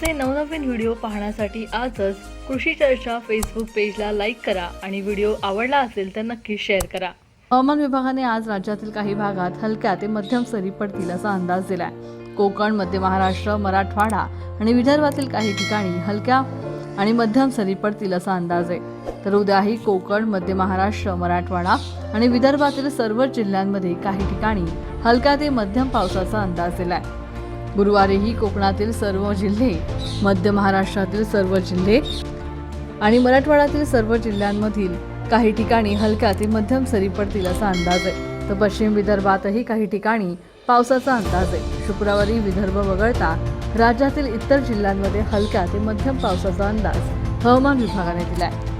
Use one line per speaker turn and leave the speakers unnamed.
आमचे नवनवीन व्हिडिओ पाहण्यासाठी आजच कृषी चर्चा फेसबुक पेजला लाईक करा आणि व्हिडिओ आवडला असेल तर नक्की शेअर करा. हवामान विभागाने आज राज्यातील काही भागात हलक्या ते मध्यम सरी पडतील असा अंदाज दिलाय. कोकण मध्य महाराष्ट्र मराठवाडा आणि विदर्भातील काही ठिकाणी हलक्या आणि मध्यम सरी पडतील असा अंदाज आहे. तर उद्याही कोकण मध्य महाराष्ट्र मराठवाडा आणि विदर्भातील सर्व जिल्ह्यांमध्ये काही ठिकाणी हलक्या ते मध्यम पावसाचा अंदाज दिलाय. गुरुवारीही कोकणातील सर्व जिल्हे मध्य महाराष्ट्रातील सर्व जिल्हे आणि मराठवाड्यातील सर्व जिल्ह्यांमधील काही ठिकाणी हलक्या ते मध्यम सरी पडतील असा अंदाज आहे. तर पश्चिम विदर्भातही काही ठिकाणी पावसाचा अंदाज आहे. शुक्रवारी विदर्भ वगळता राज्यातील इतर जिल्ह्यांमध्ये हलक्या ते मध्यम पावसाचा अंदाज हवामान विभागाने दिला आहे